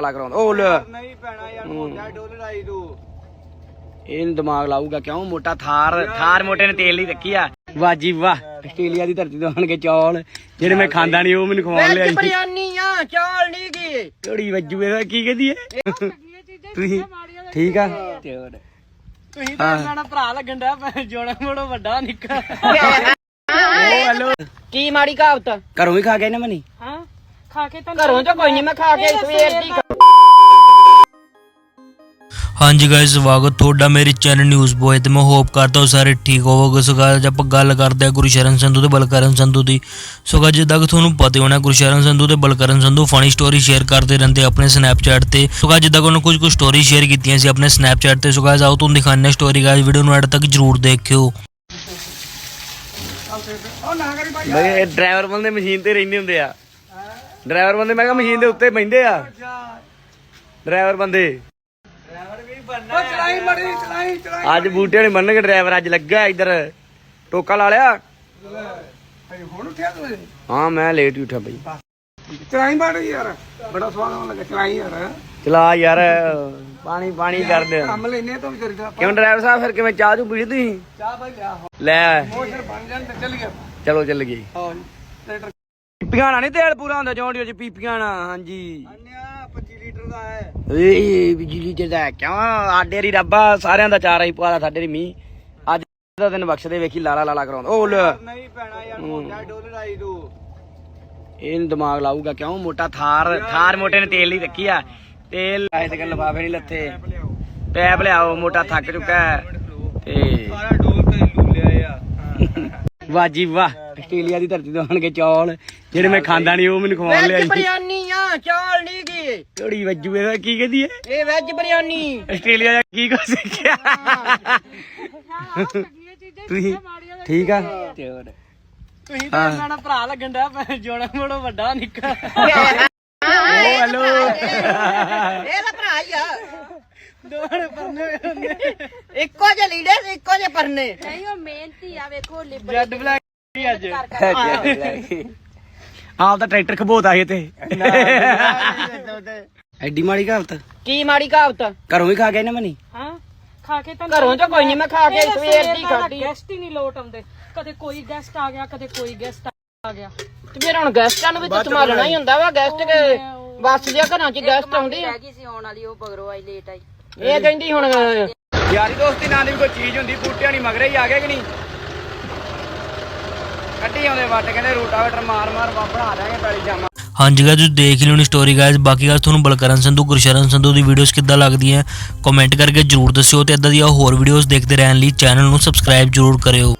ਲਾ ਕਰਾਉਂਦਾ ਉਹ ਲੈ। ਨਹੀਂ ਪੈਣਾ ਯਾਰ ਮੋਟਾ ਡੋਲ ਲਾਈ ਤੂੰ। ਇਹਨੂੰ ਦਿਮਾਗ ਲਾਊਗਾ ਕਿਉਂ? ਮੋਟਾ ਥਾਰ ਥਾਰ ਮੋਟੇ ਨੇ ਤੇਲ ਨਹੀਂ ਰੱਖੀ ਆ। ਵਾਜੀ ਵਾਹ ਆਸਟ੍ਰੇਲੀਆ ਦੀ ਧਰਤੀ ਤੋਂ ਆਣ ਕੇ ਚੌਲ। ਜਿਹੜੇ ਮੈਂ ਖਾਂਦਾ ਨਹੀਂ ਉਹ ਮੈਨੂੰ ਖਵਾਉਣ ਲਿਆ ਬਿਰਿਆਨੀ ਆ ਚੌਲ ਨਹੀਂ ਗਈ ਥੋੜੀ ਵੱਜੂ ਇਹਦਾ ਕੀ ਕਹਦੀ ਹੈ ਤੁਸੀਂ ਠੀਕ ਆ? ਤੇ ਹੋਰ ਤੁਸੀਂ ਤਾਂ ਸਾਡਾ ਭਰਾ ਲੱਗਣ ਪੈ ਜੋੜਾ ਮੋੜੋ ਵੱਡਾ ਨਿੱਕਾ। ਕੀ ਮਾੜੀ ਕਹਾਵਤ? ਘਰੋਂ ਵੀ ਖਾ ਗਏ ਨਾ ਮਨੀ? ਹਾਂ। ਖਾ ਕੇ ਤਾਂ ਘਰੋਂ ਤਾਂ ਕੋਈ ਨਹੀਂ ਮੈਂ ਖਾ ਕੇ ਸਵੇਰ ਦੀ ਹਾਂਜੀ ਗਾਇਸ ਸਵਾਗਤ ਤੁਹਾਡਾ ਮੇਰੇ ਚੈਨਲ ਨਿਊਜ਼ ਬੋਏ ਤੇ ਮੈਂ ਹੋਪ ਕਰਦਾ ਹਾਂ ਸਾਰੇ ਠੀਕ ਹੋਵੋਗੇ। ਸੋ ਅੱਜ ਆਪਾਂ ਗੱਲ ਕਰਦੇ ਹਾਂ ਗੁਰਸ਼ਰਨ ਸੰਧੂ ਤੇ ਬਲਕਰਨ ਸੰਧੂ ਦੀ। ਸੋ guys, ਜਿੱਦਾਂ ਕਿ ਤੁਹਾਨੂੰ ਪਤਾ ਹੀ ਹੋਣਾ ਗੁਰਸ਼ਰਨ ਸੰਧੂ ਤੇ Balkaran Sandhu funny story share ਕਰਦੇ ਰਹਿੰਦੇ ਆਪਣੇ ਸਨੈਪਚੈਟ ਤੇ। ਸੋ guys, ਜਿੱਦਾਂ ਕਿ ਉਹਨਾਂ ਕੁਝ ਕੁ ਸਟੋਰੀ ਸ਼ੇਅਰ ਕੀਤੀਆਂ ਸੀ ਆਪਣੇ ਸਨੈਪਚੈਟ ਤੇ। ਸੋ guys, ਆਓ ਤੁਹਾਨੂੰ ਦਿਖਾਉਂਦੇ ਸਟੋਰੀ ਗਾਇਸ ਵੀਡੀਓ ਨੂੰ ਐਡ ਤੱਕ ਜਰੂਰ ਦੇਖਿਓ। ਬਈ ਇਹ ਡਰਾਈਵਰ ਬੰਦੇ ਮਸ਼ੀਨ ਤੇ ਰਹਿੰਦੇ ਹੁੰਦੇ ਆ। ਡਰਾਈਵਰ ਬੰਦੇ ਮੈਂ ਕਿਹਾ ਮਸ਼ੀਨ ਦੇ ਉੱਤੇ ਬੈੰਦੇ ਆ। ਡਰਾਈਵਰ ਬੰਦੇ। ਚਲਾਈ ਮੜੀ ਚਲਾਈ ਚਲਾਈ ਅੱਜ ਬੂਟੇ ਨੇ ਮੰਨਣਗੇ ਡਰਾਈਵਰ ਅੱਜ ਲੱਗਾ ਇੱਧਰ। ਟੋਕਾ ਲਾ ਲਿਆ। ਹੁਣ ਉੱਠਿਆ ਤੂੰ? ਹਾਂ ਮੈਂ ਲੇਟ ਹੀ ਉੱਠਿਆ ਬਈ ਚਲਾਈ ਮੜੀ ਯਾਰ। ਬੜਾ ਸਵਾਦ ਆਉਣ ਲੱਗਾ ਚਲਾਈ ਯਾਰ। ਚਲਾ ਯਾਰ ਪਾਣੀ ਪਾਣੀ ਕਰ ਦੇ ਕੰਮ ਲੈਨੇ ਤੋਂ ਵਿਚਾਰੀ ਦਾ। ਕਿਉਂ ਡਰਾਈਵਰ ਸਾਹਿਬ ਫਿਰ ਕਿਵੇਂ ਚਾਹ ਚੂ ਪੀਣੀ ਤੁਸੀਂ? ਚਾਹ ਭਾਈ ਲਿਆ ਲੈ। ਮੋਸ਼ਰ ਬਣ ਜਾਣ ਤੇ ਚੱਲ ਗਿਆ। ਚਲੋ ਚੱਲ ਗਏ ਹਾਂ ਟਰੈਕਟਰ ਪੀਪੀਆਂ ਨਾਲ ਨਹੀਂ ਤੇਲ ਪੂਰਾ ਹੁੰਦਾ ਜੌਂਡੀਓ ਚ ਪੀਪੀਆਂ ਨਾਲ ਹਾਂਜੀ। ਅੰਨਿਆ 25 ਲੀਟਰ ਦਾ ਹੈ। ਏ ਬਿਜਲੀ ਤੇ ਦਾ ਕਿਉਂ? ਆਡੇ ਰੀ ਰੱਬਾ ਸਾਰਿਆਂ ਦਾ ਚਾਰਾ ਹੀ ਪਵਾਲਾ ਸਾਡੇ ਰੀ ਮੀਂਹ। ਅੱਜ ਦਾ ਦਿਨ ਬਖਸ਼ਦੇ ਵੇਖੀ ਲਾਲਾ ਲਾਲਾ ਕਰਾਉਂਦਾ। ਉਹ ਲੈ ਨਹੀਂ ਪੈਣਾ ਯਾਰ ਮੋਟਾ ਡੋਲ ਲਾਈ ਤੂੰ। ਇਹਨੂੰ ਦਿਮਾਗ ਲਾਊਗਾ ਕਿਉਂ? ਮੋਟਾ ਥਾਰ ਥਾਰ ਮੋਟੇ ਨੇ ਤੇਲ ਨਹੀਂ ਰੱਖੀ ਆ। ਤੇਲ ਆਏ ਤੇ ਲਫਾਫੇ ਨਹੀਂ ਲੱਥੇ। ਪੈਪ ਲਿਆਓ। ਮੋਟਾ ਥੱਕ ਚੁੱਕਾ ਹੈ। ਤੇ ਸਾਰਾ ਡੋਲ ਤੇ ਲੂਲਿਆ ਆ ਵਾਜੀ ਵਾਹ। ਆਸਟ੍ਰੇਲੀਆ ਦੀ ਧਰਤੀ ਤੋਂ ਆਣ ਕੇ ਚੌਲ। ਜਿਹੜੇ ਮੈਂ ਖਾਂਦਾ ਨਹੀਂ ਉਹ ਮੈਨੂੰ ਖਵਾਉਣ ਲਿਆ ਬਿਰਿਆਨੀ ਆ ਚੌਲ ਨਹੀਂ ਗਈ ਥੋੜੀ ਵੱਜੂ ਇਹਦਾ ਕੀ ਕਹਦੀ ਹੈ? ਇਹ ਵੈਜ ਬਿਰਿਆਨੀ। ਆਸਟ੍ਰੇਲੀਆ ਦਾ ਕੀ ਕੁਛ ਸਿੱਖਿਆ? ਤੁਸੀਂ ਠੀਕ ਆ? ਤੁਸੀਂ ਤਾਂ ਸਾਡਾ ਭਰਾ ਲੱਗਣ ਪੈ ਜੋੜਾ ਮੋੜੋ ਵੱਡਾ ਨਿੱਕਾ। ਉਹ ਹੈਲੋ ਇਹਦਾ ਭਰਾ ਹੀ ਆ। ਦੋੜ ਪਰਨੇ ਇੱਕੋ ਜਿਹੇ ਲੀੜੇ ਇੱਕੋ ਜਿਹੇ ਪਰਨੇ। ਨਹੀਂ ਉਹ ਮਿਹਨਤੀ ਆ ਵੇਖੋ ਲਿਬੜ ਜੱਡ ਬਲੈਕ ਅੱਜ। ਆਪ ਤਾਂ ਟਰੈਕਟਰ ਖਬੋਤਾ ਸੀ ਤੇ ਐਡੀ ਮਾੜੀ ਕਹਾਵਤ? ਕੀ ਮਾੜੀ ਕਹਾਵਤ? ਘਰੋਂ ਵੀ ਖਾ ਗਏ ਨਾ ਮਨੀ? ਹਾਂ ਖਾ ਕੇ ਤਾਂ ਘਰੋਂ ਤਾਂ ਕੋਈ ਨਹੀਂ ਮੈਂ ਖਾ ਕੇ ਸਵੇਰ ਦੀ ਗੈਸਟ ਹੀ ਨਹੀਂ ਲੋਟ ਆਉਂਦੇ। ਕਦੇ ਕੋਈ ਗੈਸਟ ਆ ਗਿਆ ਕਦੇ ਕੋਈ ਗੈਸਟ ਆ ਗਿਆ। ਤੇ ਫਿਰ ਹੁਣ ਗੈਸਟਾਂ ਨੂੰ ਵੀ ਤਾਂ ਸੰਭਾਲਣਾ ਹੀ ਹੁੰਦਾ ਵਾ ਗੈਸਟ ਕੇ ਬੱਸ ਦੇ ਘਰਾਂ 'ਚ ਗੈਸਟ ਆਉਂਦੇ ਆ। ਗਈ ਸੀ ਆਉਣ ਵਾਲੀ ਉਹ ਬਗਰੋ ਆਈ ਲੇਟ ਆਈ। ਇਹ ਕਹਿੰਦੀ ਹੁਣ ਯਾਰੀ ਦੋਸਤੀ ਨਾਂ ਦੀ ਕੋਈ ਚੀਜ਼ ਹੁੰਦੀ ਬੂਟਿਆਂ ਨਹੀਂ ਮਗਰੇ ਹੀ ਆ ਗਏ ਕਿ ਨਹੀਂ? ਕੱਢੀ ਆਉਂਦੇ ਵੱਟ, ਕਹਿੰਦੇ ਰੂਟਾਵੇਟਰ ਮਾਰ ਮਾਰ ਬਣਾ ਦਾਂਗੇ ਪੈਲੀ ਜਾਮਾ। ਹਾਂਜੀ ਗਾਇਸ ਤੁਸੀਂ ਦੇਖ ਲਿਓ ਨੀ ਸਟੋਰੀ ਗਾਇਜ਼ ਬਾਕੀ ਗੱਲ ਤੁਹਾਨੂੰ ਬਲਕਰਨ ਸੰਧੂ, ਗੁਰਸ਼ਰਨ ਸੰਧੂ ਦੀ ਵੀਡੀਓਜ਼ ਕਿੱਦਾਂ ਲੱਗਦੀਆਂ ਕਮੈਂਟ ਕਰਕੇ ਜਰੂਰ ਦੱਸਿਓ ਤੇ ਇਦਾਂ ਦੀਆਂ ਹੋਰ ਵੀਡੀਓਜ਼ ਦੇਖਦੇ ਰਹਿਣ ਲਈ ਚੈਨਲ ਨੂੰ ਸਬਸਕ੍ਰਾਈਬ ਜਰੂਰ ਕਰਿਓ।